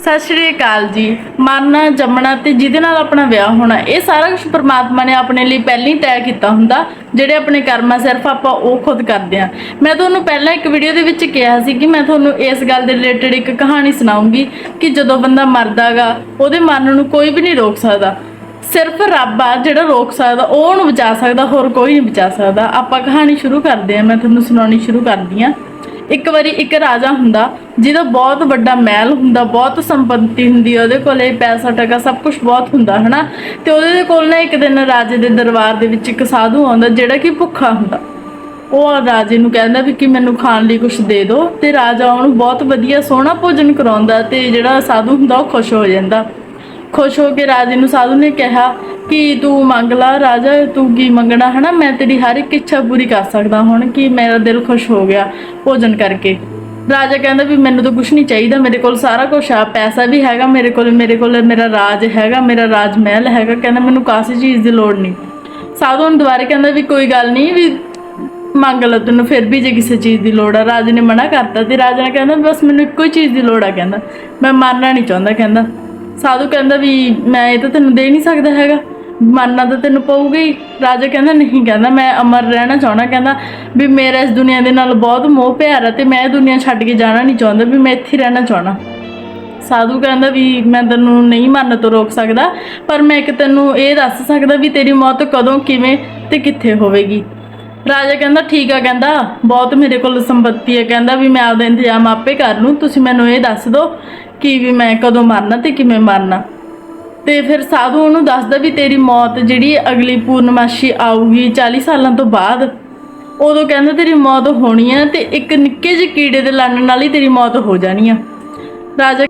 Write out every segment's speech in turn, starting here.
ਸਤਿ ਸ਼੍ਰੀ ਅਕਾਲ ਜੀ। ਮਰਨਾ ਜੰਮਣਾ ਤੇ ਜਿਹਦੇ ਨਾਲ ਆਪਣਾ ਵਿਆਹ ਹੋਣਾ, ਇਹ ਸਾਰਾ ਕੁਝ ਪ੍ਰਮਾਤਮਾ ਨੇ ਆਪਣੇ ਲਈ ਪਹਿਲਾਂ ਹੀ ਤੈਅ ਕੀਤਾ ਹੁੰਦਾ, ਜਿਹੜੇ ਆਪਣੇ ਕਰਮਾਂ ਸਿਰਫ ਆਪਾਂ ਉਹ ਖੁਦ ਕਰਦੇ ਆ ਮੈਂ ਤੁਹਾਨੂੰ ਪਹਿਲਾਂ ਇੱਕ ਵੀਡੀਓ ਦੇ ਵਿੱਚ ਕਿਹਾ ਸੀ ਕਿ ਮੈਂ ਤੁਹਾਨੂੰ ਇਸ ਗੱਲ ਦੇ ਰਿਲੇਟਡ ਇੱਕ ਕਹਾਣੀ ਸੁਣਾਉਂਗੀ ਕਿ ਜਦੋਂ ਬੰਦਾ ਮਰਦਾਗਾ ਉਹਦੇ ਮਰਨ ਨੂੰ ਕੋਈ ਵੀ ਨਹੀਂ ਰੋਕ ਸਕਦਾ। ਸਿਰਫ ਰੱਬ ਆ ਜਿਹੜਾ ਰੋਕ ਸਕਦਾ, ਉਹ ਉਹਨੂੰ ਬਚਾ ਸਕਦਾ, ਹੋਰ ਕੋਈ ਨਹੀਂ ਬਚਾ ਸਕਦਾ। ਆਪਾਂ ਕਹਾਣੀ ਸ਼ੁਰੂ ਕਰਦੇ ਆ ਮੈਂ ਤੁਹਾਨੂੰ ਸੁਣਾਉਣੀ ਸ਼ੁਰੂ ਕਰਦੀ ਆ ਇੱਕ ਵਾਰੀ ਇੱਕ ਰਾਜਾ ਹੁੰਦਾ, ਜਿਹਦਾ ਬਹੁਤ ਵੱਡਾ ਮਹਿਲ ਹੁੰਦਾ, ਬਹੁਤ ਸੰਪਤੀ ਹੁੰਦੀ ਉਹਦੇ ਕੋਲੇ ਪੈਸਾ ਟਕਾ ਸਭ ਕੁਝ ਬਹੁਤ ਹੁੰਦਾ, ਹਨਾ? ਤੇ ਉਹਦੇ ਕੋਲ ਨਾ ਇੱਕ ਦਿਨ ਰਾਜੇ ਦੇ ਦਰਬਾਰ ਦੇ ਵਿੱਚ ਇੱਕ ਸਾਧੂ ਆਉਂਦਾ, ਜਿਹੜਾ ਕਿ ਭੁੱਖਾ ਹੁੰਦਾ। ਉਹ ਰਾਜੇ ਨੂੰ ਕਹਿੰਦਾ ਵੀ ਕਿ ਮੈਨੂੰ ਖਾਣ ਲਈ ਕੁਝ ਦੇ ਦਿਓ ਤੇ ਰਾਜਾ ਉਹਨੂੰ ਬਹੁਤ ਵਧੀਆ ਸੋਹਣਾ ਭੋਜਨ ਕਰਾਉਂਦਾ, ਤੇ ਜਿਹੜਾ ਸਾਧੂ ਹੁੰਦਾ, ਉਹ ਖੁਸ਼ ਹੋ ਜਾਂਦਾ। ਖੁਸ਼ ਹੋ ਕੇ ਰਾਜੇ ਨੂੰ ਸਾਧੂ ਨੇ ਕਿਹਾ ਕਿ ਤੂੰ ਮੰਗ ਲਾ ਰਾਜਾ, ਤੂੰ ਕੀ ਮੰਗਣਾ ਹੈ ਨਾ ਮੈਂ ਤੇਰੀ ਹਰ ਇੱਕ ਇੱਛਾ ਪੂਰੀ ਕਰ ਸਕਦਾ ਹੁਣ ਕਿ ਮੇਰਾ ਦਿਲ ਖੁਸ਼ ਹੋ ਗਿਆ ਭੋਜਨ ਕਰਕੇ। ਰਾਜਾ ਕਹਿੰਦਾ ਵੀ ਮੈਨੂੰ ਤਾਂ ਕੁਝ ਨਹੀਂ ਚਾਹੀਦਾ, ਮੇਰੇ ਕੋਲ ਸਾਰਾ ਕੁਝ ਆ, ਪੈਸਾ ਵੀ ਹੈਗਾ ਮੇਰੇ ਕੋਲ ਮੇਰੇ ਕੋਲ ਮੇਰਾ ਰਾਜ ਹੈਗਾ, ਮੇਰਾ ਰਾਜ ਮਹਿਲ ਹੈਗਾ, ਕਹਿੰਦਾ ਮੈਨੂੰ ਕਾਸੀ ਚੀਜ਼ ਦੀ ਲੋੜ ਨਹੀਂ। ਸਾਧੂ ਨੂੰ ਦੁਬਾਰੇ ਕਹਿੰਦਾ ਵੀ ਕੋਈ ਗੱਲ ਨਹੀਂ, ਵੀ ਮੰਗ ਲਾ ਤੈਨੂੰ, ਫਿਰ ਵੀ ਜੇ ਕਿਸੇ ਚੀਜ਼ ਦੀ ਲੋੜ ਆ, ਰਾਜੇ ਨੇ ਮਨਾ ਕਰਤਾ ਤੇ ਰਾਜਾ ਨੇ ਕਹਿੰਦਾ ਬਸ ਮੈਨੂੰ ਇੱਕੋ ਹੀ ਚੀਜ਼ ਦੀ ਲੋੜ ਆ ਕਹਿੰਦਾ, ਮੈਂ ਮਰਨਾ ਨਹੀਂ ਚਾਹੁੰਦਾ ਕਹਿੰਦਾ। ਸਾਧੂ ਕਹਿੰਦਾ ਵੀ ਮੈਂ ਇਹ ਤਾਂ ਤੈਨੂੰ ਦੇ ਨਹੀਂ ਸਕਦਾ ਹੈਗਾ। ਮਰਨਾ ਤਾਂ ਤੈਨੂੰ ਪਊਗਾ। ਹੀ ਰਾਜਾ ਕਹਿੰਦਾ, ਨਹੀਂ, ਕਹਿੰਦਾ, ਮੈਂ ਅਮਰ ਰਹਿਣਾ ਚਾਹੁੰਦਾ। ਕਹਿੰਦਾ, ਵੀ ਮੇਰਾ ਇਸ ਦੁਨੀਆ ਦੇ ਨਾਲ ਬਹੁਤ ਮੋਹ ਪਿਆਰ ਹੈ ਤੇ ਮੈਂ ਇਹ ਦੁਨੀਆ ਛੱਡ ਕੇ ਜਾਣਾ ਨਹੀਂ ਚਾਹੁੰਦਾ, ਵੀ ਮੈਂ ਇੱਥੇ ਰਹਿਣਾ ਚਾਹੁੰਦਾ। ਸਾਧੂ ਕਹਿੰਦਾ, ਵੀ ਮੈਂ ਤੈਨੂੰ ਨਹੀਂ ਮਰਨ ਤੋਂ ਰੋਕ ਸਕਦਾ, ਪਰ ਮੈਂ ਇੱਕ ਤੈਨੂੰ ਇਹ ਦੱਸ ਸਕਦਾ ਵੀ ਤੇਰੀ ਮੌਤ ਕਦੋਂ, ਕਿਵੇਂ ਤੇ ਕਿੱਥੇ ਹੋਵੇਗੀ? ਰਾਜਾ ਕਹਿੰਦਾ, ਠੀਕ ਆ, ਕਹਿੰਦਾ, ਬਹੁਤ ਮੇਰੇ ਕੋਲ ਸੰਪਤੀ ਹੈ। ਕਹਿੰਦਾ, ਵੀ ਮੈਂ ਆਪਦਾ ਇੰਤਜ਼ਾਮ ਆਪੇ ਕਰ ਲੂੰ, ਤੁਸੀਂ ਮੈਨੂੰ ਇਹ ਦੱਸ ਦਿਓ ਕਿ ਵੀ ਮੈਂ ਕਦੋਂ ਮਰਨਾ ਤੇ ਕਿਵੇਂ ਮਰਨਾ। ਤੇ ਫਿਰ ਸਾਧੂ ਉਹਨੂੰ ਦੱਸਦਾ ਵੀ ਤੇਰੀ ਮੌਤ ਜਿਹੜੀ ਅਗਲੀ ਪੂਰਨਮਾਸ਼ੀ ਆਊਗੀ 40 ਸਾਲਾਂ ਤੋਂ ਬਾਅਦ, ਉਦੋਂ ਕਹਿੰਦਾ ਤੇਰੀ ਮੌਤ ਹੋਣੀ ਆ ਤੇ ਇੱਕ ਨਿੱਕੇ ਜਿਹੇ ਕੀੜੇ ਦੇ ਲੜਨ ਨਾਲ ਹੀ ਤੇਰੀ ਮੌਤ ਹੋ ਜਾਣੀ ਆ। ਰਾਜਾ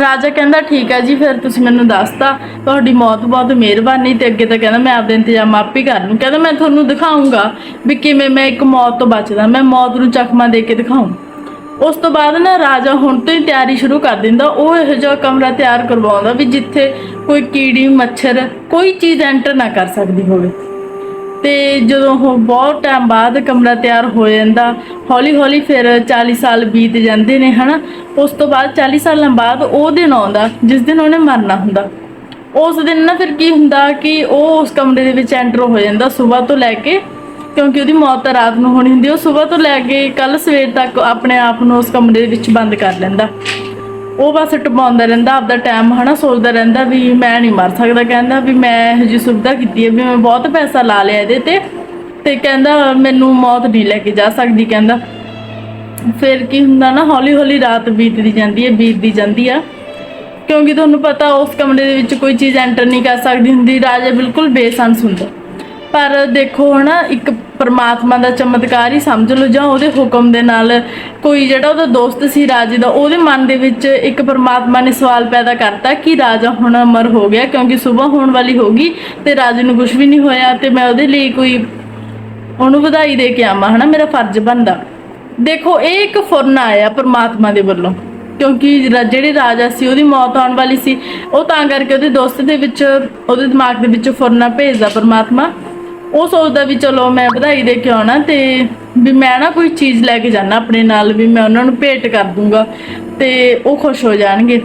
ਰਾਜਾ ਕਹਿੰਦਾ, ਠੀਕ ਹੈ ਜੀ, ਫਿਰ ਤੁਸੀਂ ਮੈਨੂੰ ਦੱਸਤਾ, ਤੁਹਾਡੀ ਮੌਤ ਬਹੁਤ ਮਿਹਰਬਾਨੀ ਤੇ ਅੱਗੇ ਤਾਂ ਕਹਿੰਦਾ, ਮੈਂ ਆਪਦੇ ਇੰਤਜ਼ਾਮ ਆਪ ਹੀ ਕਰ ਲੂੰ। ਕਹਿੰਦਾ, ਮੈਂ ਤੁਹਾਨੂੰ ਦਿਖਾਉਂਗਾ ਵੀ ਕਿਵੇਂ ਮੈਂ ਇੱਕ ਮੌਤ ਤੋਂ ਬਚਦਾ, ਮੈਂ ਮੌਤ ਨੂੰ ਚਕਮਾ ਦੇ ਕੇ ਦਿਖਾਉਂ ਉਸ ਤੋਂ ਬਾਅਦ ਨਾ ਰਾਜਾ ਹੁਣ ਤੋਂ ਹੀ ਤਿਆਰੀ ਸ਼ੁਰੂ ਕਰ ਦਿੰਦਾ। ਉਹ ਇਹੋ ਜਿਹਾ ਕਮਰਾ ਤਿਆਰ ਕਰਵਾਉਂਦਾ ਵੀ ਜਿੱਥੇ ਕੋਈ ਕੀੜੀ, ਮੱਛਰ, ਕੋਈ ਚੀਜ਼ ਐਂਟਰ ਨਾ ਕਰ ਸਕਦੀ ਹੋਵੇ। ਤੇ ਜਦੋਂ ਉਹ ਬਹੁਤ ਟਾਈਮ ਬਾਅਦ ਕਮਰਾ ਤਿਆਰ ਹੋ ਜਾਂਦਾ ਹੌਲੀ ਹੌਲੀ ਫਿਰ 40 ਸਾਲ ਬੀਤ ਜਾਂਦੇ ਨੇ, ਹਨਾ? ਉਸ ਤੋਂ ਬਾਅਦ 40 ਸਾਲਾਂ ਬਾਅਦ ਉਹ ਦਿਨ ਆਉਂਦਾ, ਜਿਸ ਦਿਨ ਉਹਨੇ ਮਰਨਾ ਹੁੰਦਾ। ਉਸ ਦਿਨ ਨਾ ਫਿਰ ਕੀ ਹੁੰਦਾ ਕਿ ਉਹ ਉਸ ਕਮਰੇ ਦੇ ਵਿੱਚ ਐਂਟਰ ਹੋ ਜਾਂਦਾ, ਸਵੇਰ ਤੋਂ ਲੈ ਕੇ ਕਿਉਂਕਿ ਉਹਦੀ ਮੌਤ ਤਾਂ ਰਾਤ ਨੂੰ ਹੋਣੀ ਹੁੰਦੀ ਉਹ ਸਵੇਰ ਤੋਂ ਲੈ ਕੇ ਕੱਲ ਸਵੇਰ ਤੱਕ ਆਪਣੇ ਆਪ ਨੂੰ ਉਸ ਕਮਰੇ ਦੇ ਵਿੱਚ ਬੰਦ ਕਰ ਲੈਂਦਾ। ਉਹ ਬਸ ਟਪਾਉਂਦਾ ਰਹਿੰਦਾ, ਆਪਦਾ ਟਾਈਮ ਹਨਾ, ਸੋਚਦਾ ਰਹਿੰਦਾ ਵੀ ਮੈਂ ਨਹੀਂ ਮਰ ਸਕਦਾ, ਕਹਿੰਦਾ ਵੀ ਮੈਂ ਇਹੋ ਜਿਹੀ ਸੁਵਿਧਾ ਕੀਤੀ ਹੈ ਵੀ ਮੈਂ ਬਹੁਤ ਪੈਸਾ ਲਾ ਲਿਆ ਇਹਦੇ ਤੇ ਤੇ ਕਹਿੰਦਾ ਮੈਨੂੰ ਮੌਤ ਨਹੀਂ ਲੈ ਕੇ ਜਾ ਸਕਦੀ, ਕਹਿੰਦਾ। ਫਿਰ ਕੀ ਹੁੰਦਾ ਨਾ ਹੌਲੀ ਹੌਲੀ ਰਾਤ ਬੀਤਦੀ ਜਾਂਦੀ ਹੈ ਬੀਤਦੀ ਜਾਂਦੀ ਆ। ਕਿਉਂਕਿ ਤੁਹਾਨੂੰ ਪਤਾ ਉਸ ਕਮਰੇ ਦੇ ਵਿੱਚ ਕੋਈ ਚੀਜ਼ ਐਂਟਰ ਨਹੀਂ ਕਰ ਸਕਦੀ ਹੁੰਦੀ, ਰਾਜਾ ਬਿਲਕੁਲ ਬੇਸੰਸ ਹੁੰਦਾ। ਪਰ ਦੇਖੋ ਹਨਾ, ਇੱਕ ਪਰਮਾਤਮਾ ਦਾ ਚਮਤਕਾਰ ਹੀ ਸਮਝ ਲਓ, ਜਾਂ ਉਹਦੇ ਹੁਕਮ ਦੇ ਨਾਲ ਕੋਈ ਜਿਹੜਾ ਉਹਦਾ ਦੋਸਤ ਸੀ ਰਾਜੇ ਦਾ, ਉਹਦੇ ਮਨ ਦੇ ਵਿੱਚ ਇੱਕ ਪਰਮਾਤਮਾ ਨੇ ਸਵਾਲ ਪੈਦਾ ਕਰਤਾ ਕਿ ਰਾਜਾ ਹੁਣ ਅਮਰ ਹੋ ਗਿਆ, ਕਿਉਂਕਿ ਸਵੇਰ ਹੋਣ ਵਾਲੀ ਹੋਗੀ ਤੇ ਰਾਜੇ ਨੂੰ ਕੁਝ ਵੀ ਨਹੀਂ ਹੋਇਆ ਤੇ ਮੈਂ ਉਹਦੇ ਲਈ ਕੋਈ ਉਹਨੂੰ ਵਧਾਈ ਦੇ ਕੇ ਆਵਾਂ, ਹਨਾ, ਮੇਰਾ ਫਰਜ਼ ਬਣਦਾ। ਦੇਖੋ, ਇਹ ਇੱਕ ਫੁਰਨ ਆਇਆ ਪਰਮਾਤਮਾ ਦੇ ਵੱਲੋਂ, ਕਿਉਂਕਿ ਰ- ਜਿਹੜੇ ਰਾਜਾ ਸੀ, ਉਹਦੀ ਮੌਤ ਆਉਣ ਵਾਲੀ ਸੀ, ਉਹ ਤਾਂ ਕਰਕੇ ਉਹਦੇ ਦੋਸਤ ਦੇ ਵਿੱਚ, ਉਹਦੇ ਦਿਮਾਗ ਦੇ ਵਿੱਚ ਫੁਰਨਾ ਭੇਜਦਾ ਪਰਮਾਤਮਾ। ਉਹ ਸੋਚਦਾ ਵੀ ਚਲੋ ਮੈਂ ਵਧਾਈ ਦੇ ਕੇ ਆਉਣਾ ਤੇ ਵੀ ਮੈਂ ਨਾ ਕੋਈ ਚੀਜ਼ ਲੈ ਕੇ ਜਾਣਾ ਆਪਣੇ ਨਾਲ ਵੀ ਮੈਂ ਉਹਨਾਂ ਨੂੰ ਭੇਟ ਕਰ ਦੂੰਗਾ ਤੇ ਉਹ ਖੁਸ਼ ਹੋ ਜਾਣਗੇ।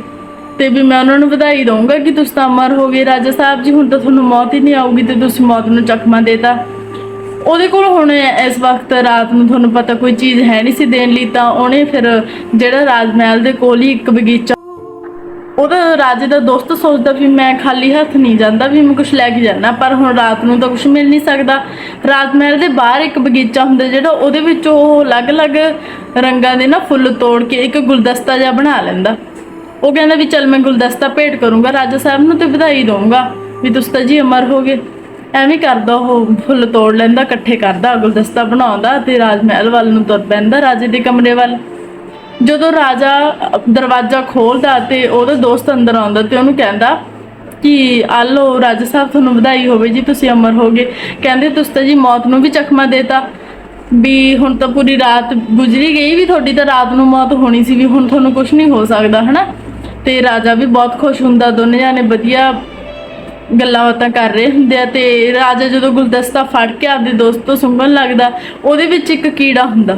ਤੇ ਵੀ ਮੈਂ ਉਹਨਾਂ ਨੂੰ ਵਧਾਈ ਦਊਂਗਾ ਕਿ ਤੁਸੀਂ ਤਾਂ ਅਮਰ ਹੋ ਗਏ। ਰਾਜਾ ਸਾਹਿਬ ਜੀ, ਹੁਣ ਤਾਂ ਤੁਹਾਨੂੰ ਮੌਤ ਹੀ ਨਹੀਂ ਆਊਗੀ ਤੇ ਤੁਸੀਂ ਮੌਤ ਨੂੰ ਚਕਮਾ ਦੇਤਾ। ਉਹਦੇ ਕੋਲ ਹੁਣ ਇਸ ਵਕਤ ਰਾਤ ਨੂੰ ਤੁਹਾਨੂੰ ਪਤਾ ਕੋਈ ਚੀਜ਼ ਹੈ ਨਹੀਂ ਸੀ ਦੇਣ ਲਈ, ਤਾਂ ਉਹਨੇ ਫਿਰ ਜਿਹੜਾ ਰਾਜ ਮਹਿਲ ਦੇ ਕੋਲ ਹੀ ਇੱਕ ਬਗੀਚਾ ਉਹਦਾ ਰਾਜੇ ਦਾ ਦੋਸਤ ਸੋਚਦਾ ਵੀ ਮੈਂ ਖਾਲੀ ਹੱਥ ਨਹੀਂ ਜਾਂਦਾ, ਵੀ ਮੈਂ ਕੁਝ ਲੈ ਕੇ ਜਾਣਾ ਪਰ ਹੁਣ ਰਾਤ ਨੂੰ ਤਾਂ ਕੁਝ ਮਿਲ ਨਹੀਂ ਸਕਦਾ। ਰਾਜ ਮਹਿਲ ਦੇ ਬਾਹਰ ਇੱਕ ਬਗੀਚਾ ਹੁੰਦਾ ਜਿਹੜਾ ਉਹਦੇ ਵਿੱਚ ਉਹ ਅਲੱਗ-ਅਲੱਗ ਰੰਗਾਂ ਦੇ ਨਾ ਫੁੱਲ ਤੋੜ ਕੇ ਇੱਕ ਗੁਲਦਸਤਾ ਜਿਹਾ ਬਣਾ ਲੈਂਦਾ। ਉਹ ਕਹਿੰਦਾ ਵੀ ਚੱਲ ਮੈਂ ਗੁਲਦਸਤਾ ਭੇਟ ਕਰੂੰਗਾ, ਰਾਜਾ ਸਾਹਿਬ ਨੂੰ ਤੇ ਵਧਾਈ ਦਊਂਗਾ, ਵੀ ਤੁਸੀਂ ਤਾਂ ਜੀ ਅਮਰ ਹੋਗੇ। ਐਵੇਂ ਕਰਦਾ ਉਹ ਫੁੱਲ ਤੋੜ ਲੈਂਦਾ, ਇਕੱਠੇ ਕਰਦਾ, ਗੁਲਦਸਤਾ ਬਣਾਉਂਦਾ ਤੇ ਰਾਜ ਮਹਿਲ ਵੱਲ ਨੂੰ ਤੁਰ ਪੈਂਦਾ, ਰਾਜੇ ਦੇ ਕਮਰੇ ਵੱਲ। ਜਦੋਂ ਰਾਜਾ ਦਰਵਾਜ਼ਾ ਖੋਲਦਾ ਤੇ ਉਹਦਾ ਦੋਸਤ ਅੰਦਰ ਆਉਂਦਾ ਤੇ ਉਹਨੂੰ ਕਹਿੰਦਾ ਕਿ ਆਲੋ ਰਾਜਾ ਸਾਹਿਬ, ਤੁਹਾਨੂੰ ਵਧਾਈ ਹੋਵੇ ਜੀ, ਤੁਸੀਂ ਅਮਰ ਹੋਗੇ ਕਹਿੰਦੇ, ਤੁਸੀਂ ਤਾਂ ਜੀ ਮੌਤ ਨੂੰ ਵੀ ਚਕਮਾ ਦੇਤਾ। ਵੀ ਹੁਣ ਤਾਂ ਪੂਰੀ ਰਾਤ ਗੁਜ਼ਰੀ ਗਈ ਵੀ, ਤੁਹਾਡੀ ਤਾਂ ਰਾਤ ਨੂੰ ਮੌਤ ਹੋਣੀ ਸੀ ਵੀ ਹੁਣ ਤੁਹਾਨੂੰ ਕੁਝ ਨਹੀਂ ਹੋ ਸਕਦਾ, ਹਨਾ? ਤੇ ਰਾਜਾ ਵੀ ਬਹੁਤ ਖੁਸ਼ ਹੁੰਦਾ, ਦੋਨੇ ਜਾਨੇ ਵਧੀਆ ਗੱਲਾਂ ਬਾਤਾਂ ਕਰ ਰਹੇ ਹੁੰਦੇ ਆ ਤੇ ਰਾਜਾ ਜਦੋਂ ਗੁਲਦਸਤਾ ਫੜ ਕੇ ਆਪਦੇ ਦੋਸਤ ਤੋਂ ਸੁੰਘਣ ਲੱਗਦਾ, ਉਹਦੇ ਵਿੱਚ ਇੱਕ ਕੀੜਾ ਹੁੰਦਾ।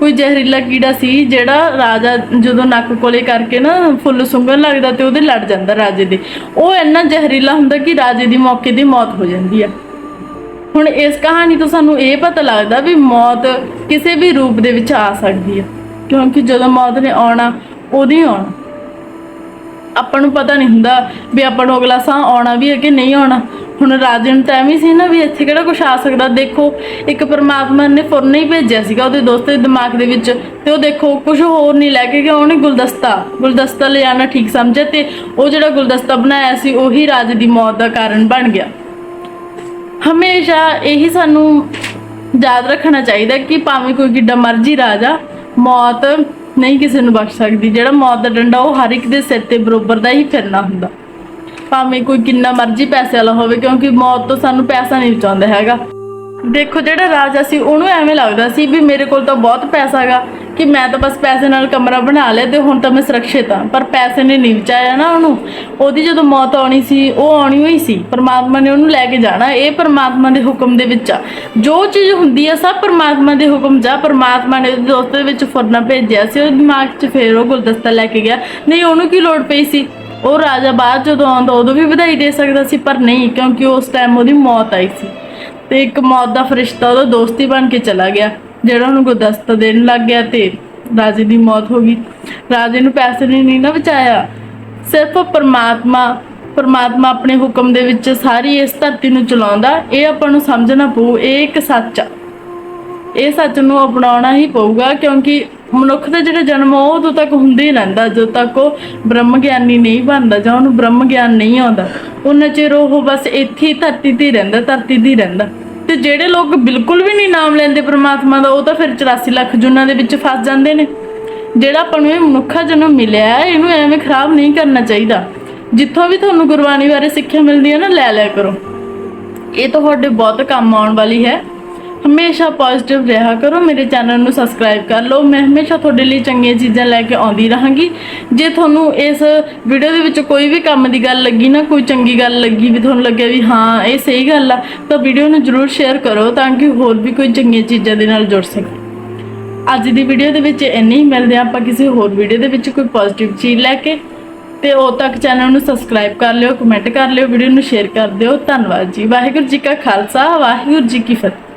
ਕੋਈ ਜ਼ਹਿਰੀਲਾ ਕੀੜਾ ਸੀ ਜਿਹੜਾ ਰਾਜਾ ਜਦੋਂ ਨੱਕ ਕੋਲੇ ਕਰਕੇ ਨਾ ਫੁੱਲ ਸੁੰਘਣ ਲੱਗਦਾ ਤੇ ਉਹਦੇ ਲੜ ਜਾਂਦਾ ਰਾਜੇ ਦੇ। ਉਹ ਇੰਨਾ ਜ਼ਹਿਰੀਲਾ ਹੁੰਦਾ ਕਿ ਰਾਜੇ ਦੀ ਮੌਕੇ ਦੀ ਮੌਤ ਹੋ ਜਾਂਦੀ ਆ। ਹੁਣ ਇਸ ਕਹਾਣੀ ਤੋਂ ਸਾਨੂੰ ਇਹ ਪਤਾ ਲੱਗਦਾ ਵੀ ਮੌਤ ਕਿਸੇ ਵੀ ਰੂਪ ਦੇ ਵਿੱਚ ਆ ਸਕਦੀ ਹੈ ਕਿਉਂਕਿ ਜਦੋਂ ਮੌਤ ਨੇ ਆਉਣਾ ਉਹਦੀ ਆਉਣਾ। ਆਪਾਂ ਨੂੰ ਪਤਾ ਨਹੀਂ ਹੁੰਦਾ ਵੀ ਆਪਾਂ ਨੂੰ ਅਗਲਾ ਸਾਹ ਆਉਣਾ ਵੀ ਹੈ ਕਿ ਨਹੀਂ ਆਉਣਾ। ਹੁਣ ਰਾਜੇ ਨੂੰ ਤਾਂ ਐਵੇਂ ਸੀ ਨਾ ਵੀ ਇੱਥੇ ਕਿਹੜਾ ਕੁਝ ਆ ਸਕਦਾ? ਦੇਖੋ, ਇੱਕ ਪਰਮਾਤਮਾ ਨੇ ਫੁਰਨ ਹੀ ਭੇਜਿਆ ਸੀਗਾ ਉਹਦੇ ਦੋਸਤ ਦੇ ਦਿਮਾਗ ਦੇ ਵਿੱਚ ਤੇ ਉਹ ਦੇਖੋ ਕੁਝ ਹੋਰ ਨਹੀਂ ਲੈ ਕੇ ਗਿਆ, ਉਹਨੇ ਗੁਲਦਸਤਾ ਗੁਲਦਸਤਾ ਲੈ ਆਣਾ ਠੀਕ ਸਮਝਿਆ ਤੇ ਉਹ ਜਿਹੜਾ ਗੁਲਦਸਤਾ ਬਣਾਇਆ ਸੀ, ਉਹੀ ਰਾਜੇ ਦੀ ਮੌਤ ਦਾ ਕਾਰਨ ਬਣ ਗਿਆ। ਹਮੇਸ਼ਾ ਇਹੀ ਸਾਨੂੰ ਯਾਦ ਰੱਖਣਾ ਚਾਹੀਦਾ ਕਿ ਭਾਵੇਂ ਕੋਈ ਕਿੱਡਾ ਮਰਜ਼ੀ ਰਾਜਾ, ਮੌਤ ਨਹੀਂ ਕਿਸੇ ਨੂੰ ਬਖਸ਼ ਸਕਦੀ, ਜਿਹੜਾ ਮੌਤ ਦਾ ਡੰਡਾ ਉਹ ਹਰ ਇੱਕ ਦੇ ਸਿਰ ਤੇ ਬਰੋਬਰ ਦਾ ਹੀ ਫਿਰਨਾ ਹੁੰਦਾ। ਭਾਵੇਂ ਕੋਈ ਕਿੰਨਾ ਮਰਜ਼ੀ ਪੈਸੇ ਵਾਲਾ ਹੋਵੇ, ਕਿਉਂਕਿ ਮੌਤ ਤੋਂ ਸਾਨੂੰ ਪੈਸਾ ਨਹੀਂ ਬਚਾਉਂਦਾ ਹੈਗਾ। ਦੇਖੋ, ਜਿਹੜਾ ਰਾਜਾ ਸੀ, ਉਹਨੂੰ ਐਵੇਂ ਲੱਗਦਾ ਸੀ ਵੀ ਮੇਰੇ ਕੋਲ ਤਾਂ ਬਹੁਤ ਪੈਸਾ ਹੈਗਾ, ਕਿ ਮੈਂ ਤਾਂ ਬਸ ਪੈਸੇ ਨਾਲ ਕਮਰਾ ਬਣਾ ਲਿਆ ਤੇ ਹੁਣ ਤਾਂ ਮੈਂ ਸੁਰੱਖਿਅਤ ਹਾਂ। ਪਰ ਪੈਸੇ ਨੇ ਨਹੀਂ ਬਚਾਇਆ ਨਾ ਉਹਨੂੰ। ਉਹਦੀ ਜਦੋਂ ਮੌਤ ਆਉਣੀ ਸੀ, ਉਹ ਆਉਣੀ ਹੋਈ ਸੀ। ਪਰਮਾਤਮਾ ਨੇ ਉਹਨੂੰ ਲੈ ਕੇ ਜਾਣਾ। ਇਹ ਪਰਮਾਤਮਾ ਦੇ ਹੁਕਮ ਦੇ ਵਿੱਚ ਆ। ਜੋ ਚੀਜ਼ ਹੁੰਦੀ ਆ, ਸਭ ਪਰਮਾਤਮਾ ਦੇ ਹੁਕਮ 'ਚ ਆ। ਪਰਮਾਤਮਾ ਨੇ ਦੋਸਤ ਦੇ ਵਿੱਚ ਫੁਰਨਾ ਭੇਜਿਆ ਸੀ। ਉਹਦੇ ਦਿਮਾਗ 'ਚ ਫੇਰ ਉਹ ਗੁਲਦਸਤਾ ਲੈ ਕੇ ਗਿਆ। ਨਹੀਂ, ਉਹਨੂੰ ਕੀ ਲੋੜ ਪਈ ਸੀ? ਉਹ ਰਾਜਾ ਬਾਅਦ ਜਦੋਂ ਆਉਂਦਾ ਉਦੋਂ ਵੀ ਵਧਾਈ ਦੇ ਸਕਦਾ ਸੀ, ਪਰ ਨਹੀਂ, ਕਿਉਂਕਿ ਉਸ ਟਾਈਮ ਉਹਦੀ ਮੌਤ ਆਈ ਸੀ। ਤੇ ਇੱਕ ਮੌਤ ਦਾ ਫਰਿਸ਼ਤਾ ਉਹਦਾ ਦੋਸਤੀ ਬਣ ਕੇ ਚਲਾ ਗਿਆ, ਜਿਹੜਾ ਉਹਨੂੰ ਗੁਲਦਸਤਾ ਦੇਣ ਲੱਗ ਗਿਆ ਤੇ ਰਾਜੇ ਦੀ ਮੌਤ ਹੋ ਗਈ। ਰਾਜੇ ਨੂੰ ਪੈਸੇ ਨੇ ਨਹੀਂ ਨਾ ਬਚਾਇਆ। ਸਿਰਫ ਪਰਮਾਤਮਾ ਪਰਮਾਤਮਾ ਆਪਣੇ ਹੁਕਮ ਦੇ ਵਿੱਚ ਸਾਰੀ ਇਸ ਧਰਤੀ ਨੂੰ ਚਲਾਉਂਦਾ, ਇਹ ਆਪਾਂ ਨੂੰ ਸਮਝਣਾ ਪਊ, ਇਹ ਇੱਕ ਸੱਚ ਆ। ਇਹ ਸੱਚ ਨੂੰ ਅਪਣਾਉਣਾ ਹੀ ਪਊਗਾ, ਕਿਉਂਕਿ ਮਨੁੱਖ ਦਾ ਜਿਹੜਾ ਜਨਮ ਆ, ਉਹ ਉਦੋਂ ਤੱਕ ਹੁੰਦਾ ਹੀ ਰਹਿੰਦਾ ਜਦੋਂ ਤੱਕ ਉਹ ਬ੍ਰਹਮ ਗਿਆਨੀ ਨਹੀਂ ਬਣਦਾ ਜਾਂ ਉਹਨੂੰ ਬ੍ਰਹਮ ਗਿਆਨ ਨਹੀਂ ਆਉਂਦਾ। ਉਹਨਾਂ ਚਿਰ ਉਹ ਬਸ ਇੱਥੇ ਧਰਤੀ ਤੇ ਰਹਿੰਦਾ ਧਰਤੀ ਤੇ ਰਹਿੰਦਾ। ਤੇ ਜਿਹੜੇ ਲੋਕ ਬਿਲਕੁਲ ਵੀ ਨਹੀਂ ਨਾਮ ਲੈਂਦੇ ਪ੍ਰਮਾਤਮਾ ਦਾ ਉਹ ਤਾਂ ਫਿਰ 84 ਲੱਖ ਜੁਨਾਂ ਦੇ ਵਿੱਚ ਫਸ ਜਾਂਦੇ ਨੇ। ਜਿਹੜਾ ਆਪਾਂ ਨੂੰ ਇਹ ਮਨੁੱਖਾ ਜਨਮ ਮਿਲਿਆ ਇਹਨੂੰ ਐਵੇਂ ਖਰਾਬ ਨਹੀਂ ਕਰਨਾ ਚਾਹੀਦਾ। ਜਿੱਥੋਂ ਵੀ ਤੁਹਾਨੂੰ ਗੁਰਬਾਣੀ ਬਾਰੇ ਸਿੱਖਿਆ ਮਿਲਦੀ ਹੈ ਨਾ ਲੈ ਲਿਆ ਕਰੋ। ਇਹ ਤੁਹਾਡੇ ਬਹੁਤ ਕੰਮ ਆਉਣ ਵਾਲੀ ਹੈ। ਹਮੇਸ਼ਾ ਪੋਜ਼ਿਟਿਵ ਰਿਹਾ ਕਰੋ, ਮੇਰੇ ਚੈਨਲ ਨੂੰ ਸਬਸਕ੍ਰਾਈਬ ਕਰ ਲਓ। ਮੈਂ ਹਮੇਸ਼ਾ ਤੁਹਾਡੇ ਲਈ ਚੰਗੀਆਂ ਚੀਜ਼ਾਂ ਲੈ ਕੇ ਆਉਂਦੀ ਰਹਾਂਗੀ। ਜੇ ਤੁਹਾਨੂੰ ਇਸ ਵੀਡੀਓ ਦੇ ਵਿੱਚ ਕੋਈ ਵੀ ਕੰਮ ਦੀ ਗੱਲ ਲੱਗੀ ਨਾ, ਕੋਈ ਚੰਗੀ ਗੱਲ ਲੱਗੀ ਵੀ ਤੁਹਾਨੂੰ ਲੱਗਿਆ ਵੀ ਹਾਂ, ਇਹ ਸਹੀ ਗੱਲ ਆ, ਤਾਂ ਵੀਡੀਓ ਨੂੰ ਜਰੂਰ ਸ਼ੇਅਰ ਕਰੋ ਤਾਂ ਕਿ ਹੋਰ ਵੀ ਕੋਈ ਚੰਗੀਆਂ ਚੀਜ਼ਾਂ ਦੇ ਨਾਲ ਜੁੜ ਸਕੇ। ਅੱਜ ਦੀ ਵੀਡੀਓ ਦੇ ਵਿੱਚ ਇੰਨੀ ਹੀ ਮਿਲਦੇ ਹਾਂ। ਆਪਾਂ ਕਿਸੇ ਹੋਰ ਵੀਡੀਓ ਦੇ ਵਿੱਚ ਕੋਈ ਪੋਜ਼ਿਟਿਵ ਚੀਜ਼ ਲੈ ਕੇ ਤੇ ਉਦੋਂ ਤੱਕ ਚੈਨਲ ਨੂੰ ਸਬਸਕ੍ਰਾਈਬ ਕਰ ਲਿਓ ਕਮੈਂਟ ਕਰ ਲਿਓ ਵੀਡੀਓ ਨੂੰ ਸ਼ੇਅਰ ਕਰ ਦਿਓ। ਧੰਨਵਾਦ ਜੀ। ਵਾਹਿਗੁਰੂ ਜੀ ਕਾ ਖਾਲਸਾ, ਵਾਹਿਗੁਰੂ ਜੀ ਕੀ ਫਤਿਹ।